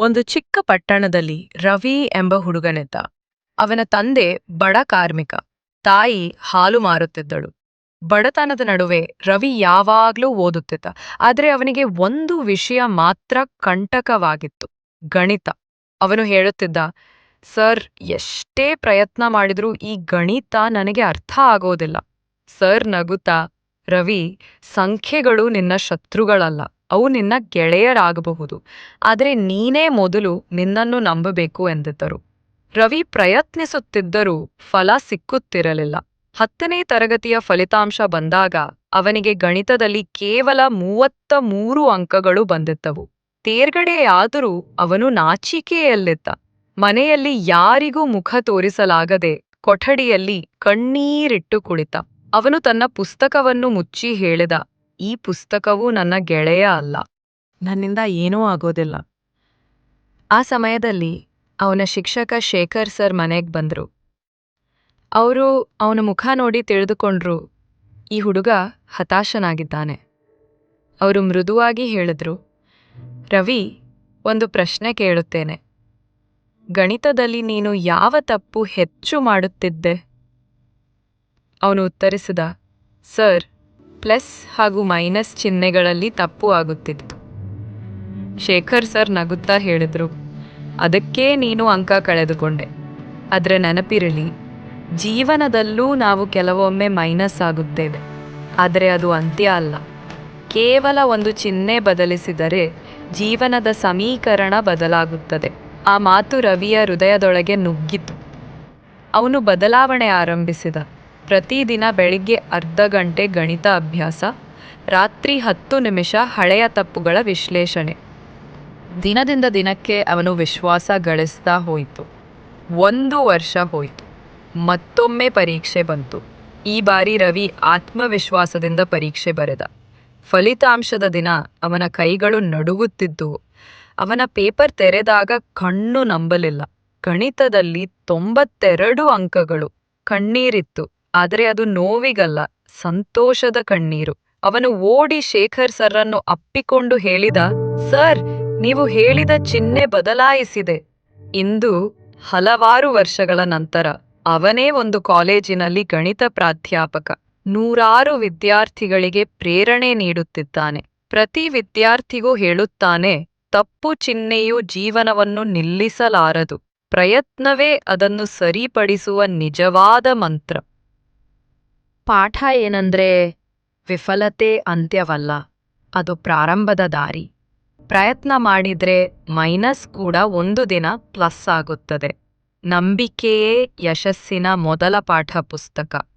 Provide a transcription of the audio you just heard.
ಒಂದು ಚಿಕ್ಕ ಪಟ್ಟಣದಲ್ಲಿ ರವಿ ಎಂಬ ಹುಡುಗನಿದ್ದ. ಅವನ ತಂದೆ ಬಡ ಕಾರ್ಮಿಕ. ತಾಯಿ ಹಾಲು ಮಾರುತ್ತಿದ್ದಳು. ಬಡತನದ ನಡುವೆ ರವಿ ಯಾವಾಗ್ಲೂ ಓದುತ್ತಿದ್ದ. ಆದರೆ ಅವನಿಗೆ ಒಂದು ವಿಷಯ ಮಾತ್ರ ಕಂಟಕವಾಗಿತ್ತು. ಗಣಿತ. ಅವನು ಹೇಳುತ್ತಿದ್ದ, ಸರ್, ಎಷ್ಟೇ ಪ್ರಯತ್ನ ಮಾಡಿದರೂ ಈ ಗಣಿತ ನನಗೆ ಅರ್ಥ ಆಗೋದಿಲ್ಲ. ಸರ್ ನಗುತ್ತಾ, ರವಿ, ಸಂಖ್ಯೆಗಳು ನಿನ್ನ ಶತ್ರುಗಳಲ್ಲ. ಅವು ನಿನ್ನ ಗೆಳೆಯರಾಗಬಹುದು. ಆದರೆ ನೀನೇ ಮೊದಲು ನಿನ್ನನ್ನು ನಂಬಬೇಕು ಎಂದಿದ್ದರು. ರವಿ ಪ್ರಯತ್ನಿಸುತ್ತಿದ್ದರೂ ಫಲ ಸಿಕ್ಕುತ್ತಿರಲಿಲ್ಲ. ಹತ್ತನೇ ತರಗತಿಯ ಫಲಿತಾಂಶ ಬಂದಾಗ ಅವನಿಗೆ ಗಣಿತದಲ್ಲಿ ಕೇವಲ ಮೂವತ್ತ ಮೂರು ಅಂಕಗಳು ಬಂದಿದ್ದವು. ತೇರ್ಗಡೆಯಾದರೂ ಅವನು ನಾಚಿಕೆಯಲ್ಲಿದ್ದ. ಮನೆಯಲ್ಲಿ ಯಾರಿಗೂ ಮುಖ ತೋರಿಸಲಾಗದೆ ಕೊಠಡಿಯಲ್ಲಿ ಕಣ್ಣೀರಿಟ್ಟು ಕುಳಿತ. ಅವನು ತನ್ನ ಪುಸ್ತಕವನ್ನು ಮುಚ್ಚಿ ಹೇಳಿದ ಈ ಪುಸ್ತಕವು ನನ್ನ ಗೆಳೆಯ ಅಲ್ಲ. ನನ್ನಿಂದ ಏನೂ ಆಗೋದಿಲ್ಲ. ಆ ಸಮಯದಲ್ಲಿ ಅವನ ಶಿಕ್ಷಕ ಶೇಖರ್ ಸರ್ ಮನೆಗೆ ಬಂದರು. ಅವರು ಅವನ ಮುಖ ನೋಡಿ ತಿಳಿದುಕೊಂಡ್ರು. ಈ ಹುಡುಗ ಹತಾಶನಾಗಿದ್ದಾನೆ. ಅವರು ಮೃದುವಾಗಿ ಹೇಳಿದ್ರು ರವಿ ಒಂದು ಪ್ರಶ್ನೆ ಕೇಳುತ್ತೇನೆ. ಗಣಿತದಲ್ಲಿ ನೀನು ಯಾವ ತಪ್ಪು ಹೆಚ್ಚು ಮಾಡುತ್ತಿದ್ದೆ? ಅವನು ಉತ್ತರಿಸಿದ ಸರ್ ಪ್ಲಸ್ ಹಾಗೂ ಮೈನಸ್ ಚಿಹ್ನೆಗಳಲ್ಲಿ ತಪ್ಪು ಆಗುತ್ತಿತ್ತು. ಶೇಖರ್ ಸರ್ ನಗುತ್ತಾ ಹೇಳಿದರು, ಅದಕ್ಕೇ ನೀನು ಅಂಕ ಕಳೆದುಕೊಂಡೆ. ಆದರೆ ನೆನಪಿರಲಿ, ಜೀವನದಲ್ಲೂ ನಾವು ಕೆಲವೊಮ್ಮೆ ಮೈನಸ್ ಆಗುತ್ತೇವೆ. ಆದರೆ ಅದು ಅಂತ್ಯ ಅಲ್ಲ. ಕೇವಲ ಒಂದು ಚಿಹ್ನೆ ಬದಲಿಸಿದರೆ ಜೀವನದ ಸಮೀಕರಣ ಬದಲಾಗುತ್ತದೆ. ಆ ಮಾತು ರವಿಯ ಹೃದಯದೊಳಗೆ ನುಗ್ಗಿತು. ಅವನು ಬದಲಾವಣೆ ಆರಂಭಿಸಿದ. ಪ್ರತಿದಿನ ಬೆಳಿಗ್ಗೆ ಅರ್ಧ ಗಂಟೆ ಗಣಿತ ಅಭ್ಯಾಸ, ರಾತ್ರಿ ಹತ್ತು ನಿಮಿಷ ಹಳೆಯ ತಪ್ಪುಗಳ ವಿಶ್ಲೇಷಣೆ. ದಿನದಿಂದ ದಿನಕ್ಕೆ ಅವನು ವಿಶ್ವಾಸ ಗಳಿಸ್ತಾ ಹೋಯಿತು. ಒಂದು ವರ್ಷ ಹೋಯಿತು. ಮತ್ತೊಮ್ಮೆ ಪರೀಕ್ಷೆ ಬಂತು. ಈ ಬಾರಿ ರವಿ ಆತ್ಮವಿಶ್ವಾಸದಿಂದ ಪರೀಕ್ಷೆ ಬರೆದ. ಫಲಿತಾಂಶದ ದಿನ ಅವನ ಕೈಗಳು ನಡುಗುತ್ತಿದ್ದುವು ಅವನ ಪೇಪರ್ ತೆರೆದಾಗ ಕಣ್ಣು ನಂಬಲಿಲ್ಲ. ಗಣಿತದಲ್ಲಿ ತೊಂಬತ್ತೆರಡು ಅಂಕಗಳು, ಕಣ್ಣೀರಿತ್ತು. ಆದರೆ ಅದು ನೋವಿಗಲ್ಲ, ಸಂತೋಷದ ಕಣ್ಣೀರು. ಅವನು ಓಡಿ ಶೇಖರ್ ಸರ್ರನ್ನು ಅಪ್ಪಿಕೊಂಡು ಹೇಳಿದ, ಸರ್, ನೀವು ಹೇಳಿದ ಚಿಹ್ನೆ ಬದಲಾಯಿಸಿದೆ. ಇಂದು ಹಲವಾರು ವರ್ಷಗಳ ನಂತರ ಅವನೇ ಒಂದು ಕಾಲೇಜಿನಲ್ಲಿ ಗಣಿತ ಪ್ರಾಧ್ಯಾಪಕ. ನೂರಾರು ವಿದ್ಯಾರ್ಥಿಗಳಿಗೆ ಪ್ರೇರಣೆ ನೀಡುತ್ತಿದ್ದಾನೆ. ಪ್ರತಿ ವಿದ್ಯಾರ್ಥಿಗೂ ಹೇಳುತ್ತಾನೆ, ತಪ್ಪು ಚಿಹ್ನೆಯು ಜೀವನವನ್ನು ನಿಲ್ಲಿಸಲಾರದು. ಪ್ರಯತ್ನವೇ ಅದನ್ನು ಸರಿಪಡಿಸುವ ನಿಜವಾದ ಮಂತ್ರ. ಪಾಠ ಏನಂದ್ರೆ ವಿಫಲತೆ ಅಂತ್ಯವಲ್ಲ, ಅದು ಪ್ರಾರಂಭದ ದಾರಿ. ಪ್ರಯತ್ನ ಮಾಡಿದ್ರೆ ಮೈನಸ್ ಕೂಡ ಒಂದು ದಿನ ಪ್ಲಸ್ ಆಗುತ್ತದೆ. ನಂಬಿಕೆಯೇ ಯಶಸ್ಸಿನ ಮೊದಲ ಪಾಠ ಪುಸ್ತಕ.